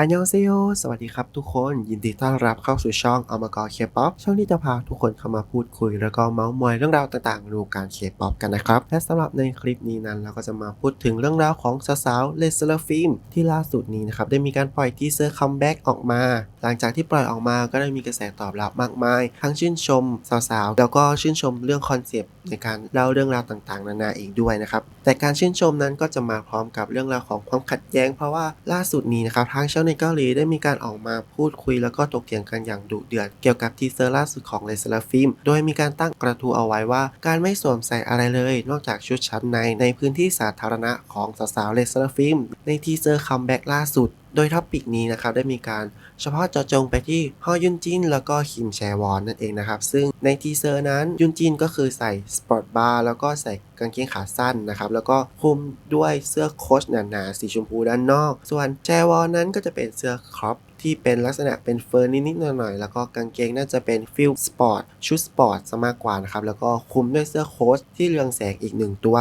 อันยองเซโยสวัสดีครับทุกคนยินดีต้อนรับเข้าสู่ช่องอมกรเคป๊อปช่องที่จะพาทุกคนเข้ามาพูดคุย แล้วก็เมาส์มอยเรื่องราวต่างๆในวงการเคป๊อปกันนะครับ และสำหรับในคลิปนี้นั้นเราก็จะมาพูดถึงเรื่องราวของสาวๆเลสเลอร์ฟิล์มที่ล่าสุดนี้นะครับได้มีการปล่อยทีเซอร์คัมแบ็กออกมา หลังจากที่ปล่อยออกมาก็ได้มีกระแสตอบรับมากมาย ทั้งชื่นชมสาวๆแล้วก็ชื่นชมเรื่องคอนเซปต์ในการเล่าเรื่องราวต่างๆ นานาเองด้วยนะครับแต่การชื่นชมนั้นก็จะมาพร้อมกับเรื่องราวของความขัดแย้ง เพราะว่าล่าสุดนี้นะครับทางชาวในเกาหลีได้มีการออกมาพูดคุยแล้วก็ตกเถียงกันอย่างดุเดือด เกี่ยวกับทีเซอร์ล่าสุดของเลสลาฟิล์มโดยมีการตั้งกระทู้เอาไว้ว่า การไม่สวมใส่อะไรเลย นอกจากชุดชั้นในในพื้นที่สาธารณะของสาวๆเลสลาฟิล์มในทีเซอร์คัมแบ็กล่าสุด โดยท็อปิกนี้นะครับได้มีการเฉพาะเจาะจงไปที่ฮอยุนจินแล้วก็คิมแชวอนนั่นเองนะครับ ซึ่งในทีเซอร์นั้นยุนจินก็คือใส่สปอร์ตบาร์แล้วก็ใส่กางเกงขาสั้นนะครับแล้วก็คลุมด้วยเสื้อโค้ชหนาๆสีชมพูด้านนอก ส่วนแชวอนนั้นก็จะเป็นเสื้อครอปที่เป็นลักษณะเป็นเฟอร์นิดๆหน่อยๆ แล้วก็กางเกงน่าจะเป็นฟิลสปอร์ตชุดสปอร์ตซะมากกว่านะครับ แล้วก็คลุมด้วยเสื้อโค้ชที่เรืองแสงอีกหนึ่งตัว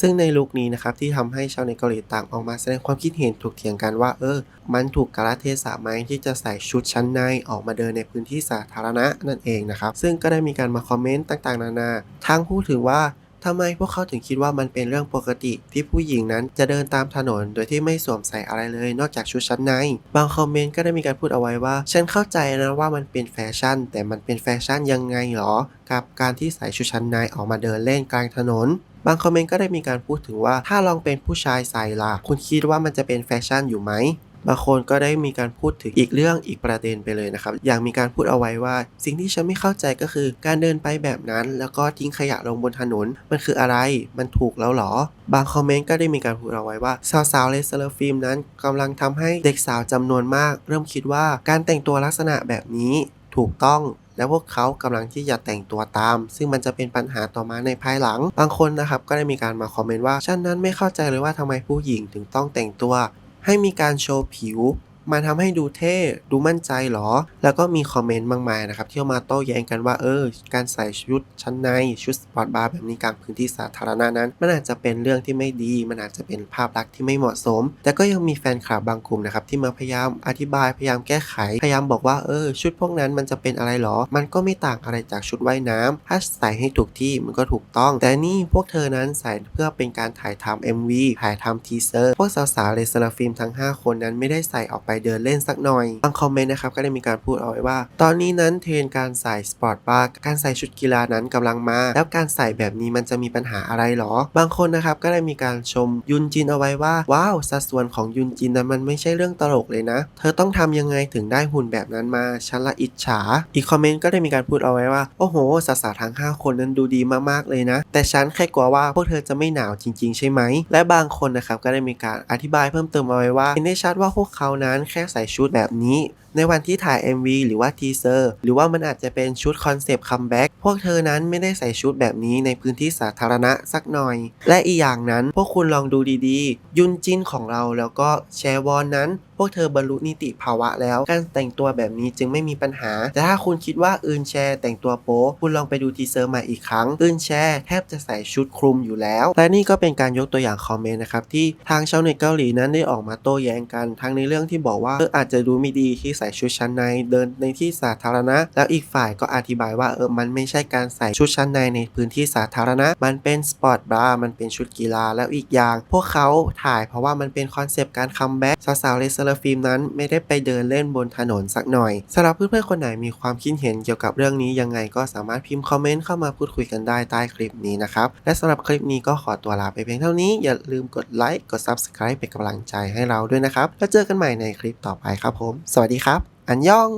ซึ่งในลุคนี้นะครับที่ทำให้ชาวเน็ตเกาหลีต่างออกมาแสดงความคิดเห็นถกเถียงกันว่า เออ มันถูกกาลเทศะไหมที่จะใส่ชุดชั้นในออกมาเดินในพื้นที่สาธารณะนั่นเองนะครับ ซึ่งก็ได้มีการมาคอมเมนต์ต่างๆ นานา ทั้งพูดถึงว่า ทำไมพวกเขาถึงคิดว่ามันเป็นเรื่องปกติที่ผู้หญิงนั้นจะเดินตามถนนโดยที่ไม่สวมใส่อะไรเลยนอกจากชุดชั้นใน บางคอมเมนต์ก็ได้มีการพูดเอาไว้ว่า ฉันเข้าใจนะว่ามันเป็นแฟชั่น แต่มันเป็นแฟชั่นยังไงหรอ กับการที่ใส่ชุดชั้นในออกมาเดินเล่นกลางถนนบางคอมเมนต์ก็ได้มีการพูดถึงว่าถ้าลองเป็นผู้ชายใส่ล่ะ คุณคิดว่ามันจะเป็นแฟชั่นอยู่ไหม บางคนก็ได้มีการพูดถึงอีกเรื่องอีกประเด็นไปเลยนะครับ อย่างมีการพูดเอาไว้ว่า สิ่งที่ฉันไม่เข้าใจก็คือ การเดินไปแบบนั้น แล้วก็ทิ้งขยะลงบนถนน มันคืออะไร มันถูกแล้วหรอ บางคอมเมนต์ก็ได้มีการพูดเอาไว้ว่าสาวๆเลสเลอร์ฟิล์มนั้นกำลังทำให้เด็กสาวจำนวนมาก เริ่มคิดว่าการแต่งตัวลักษณะแบบนี้ถูกต้องและพวกเขากำลังที่จะแต่งตัวตาม ซึ่งมันจะเป็นปัญหาต่อมาในภายหลัง บางคนนะครับก็ได้มีการมาคอมเมนต์ว่าฉันนั้นไม่เข้าใจเลยว่าทำไมผู้หญิงถึงต้องแต่งตัว ให้มีการโชว์ผิว มันทำให้ดูเท่ดูมั่นใจหรอ แล้วก็มีคอมเมนต์มากมายนะครับที่ามาโต้แย้งกันว่าเออ การใส่ชุดชั้นในชุดสปอร์ตบาร์แบบนี้กลางพื้นที่สาธารณะนั้น มันอาจจะเป็นเรื่องที่ไม่ดี มันอาจจะเป็นภาพลักษณ์ที่ไม่เหมาะสม แต่ก็ยังมีแฟนคลับบางกลุ่มนะครับที่มาพยายามอธิบายพยายามแก้ไข พยายามบอกว่าเออ ชุดพวกนั้นมันจะเป็นอะไรหรอ มันก็ไม่ต่างอะไรจากชุดว่ายน้ำถ้าใส่ให้ถูกที่มันก็ถูกต้อง แต่นี่พวกเธอนั้นใส่เพื่อเป็นการถ่ายทำ MV ถ่ายทำทีเซอร์พวกสาวๆเลสลาฟิล์มทั้ง 5 คนนั้นไม่ได้ใส่ออกไปเดินเล่นสักหน่อย บางคอมเมนต์นะครับก็ได้มีการพูดเอาไว้ว่า ตอนนี้นั้นเทรนการใส่สปอร์ตบาร์การใส่ชุดกีฬานั้นกำลังมา แล้วการใส่แบบนี้มันจะมีปัญหาอะไรหรอ บางคนนะครับก็ได้มีการชมยุนจินเอาไว้ว่า ว้าวสัดส่วนของยุนจินนั้นมันไม่ใช่เรื่องตลกเลยนะ เธอต้องทำยังไงถึงได้หุ่นแบบนั้นมาฉันละอิจฉา อีกคอมเมนต์ก็ได้มีการพูดเอาไว้ว่า โอ้โหสาวๆทั้ง 5 คนนั้นดูดีมากๆเลยนะ แต่ฉันแค่กลัวว่าพวกเธอจะไม่หนาวจริง ๆ ใช่ไหม และบางคนนะครับก็ได้มีการอธิบายเพิ่มเติมเอาไว้ว่าเห็นได้ชัดว่าพวกเขานั้นแค่ใส่ชุดแบบนี้ ในวันที่ถ่าย MV หรือว่าทีเซอร์หรือว่ามันอาจจะเป็นชุดคอนเซปต์คัมแบ็กพวกเธอนั้นไม่ได้ใส่ชุดแบบนี้ในพื้นที่สาธารณะสักหน่อย และอีกอย่างนั้นพวกคุณลองดูดีๆ ยุนจินของเราแล้วก็แชวอนนั้นพวกเธอบรรลุนิติภาวะแล้ว การแต่งตัวแบบนี้จึงไม่มีปัญหา แต่ถ้าคุณคิดว่าอื่นแชร์แต่งตัวโป๊คุณลองไปดูทีเซอร์ใหม่อีกครั้ง อื่นแชร์แทบจะใส่ชุดคลุมอยู่แล้ว และนี่ก็เป็นการยกตัวอย่างคอมเมนต์นะครับที่ทางชาวเน็ตเกาหลีนั้นได้ออกมาโต้แย้งกัน ทั้งในเรื่องที่บอกว่าเอออาจจะดูไม่ดีที่ใส่ชุดชั้นในเดินในที่สาธารณะ แล้วอีกฝ่ายก็อธิบายว่าเออมันไม่ใช่การใส่ชุดชั้นในในพื้นที่สาธารณะ มันเป็นสปอร์ตบรามันเป็นชุดกีฬาแล้วอีกอย่าง พวกเขาถ่ายเพราะว่ามันเป็นคอนเซปต์การคัมแบ็กสาวๆเลสลอร์ฟิล์มนั้นไม่ได้ไปเดินเล่นบนถนนสักหน่อยสำหรับเพื่อนๆคนไหนมีความคิดเห็นเกี่ยวกับเรื่องนี้ยังไงก็สามารถพิมพ์คอมเมนต์เข้ามาพูดคุยกันได้ใต้คลิปนี้นะครับและสำหรับคลิปนี้ก็ขอตัวลาไปเพียงเท่านี้อย่าลืมกดไลค์กด Subscribe เป็นกำลังใจให้เราด้วยนะครับแล้วเจอกันใหม่ในคลิปต่อไปครับผม สวัสดีครับ อันยอง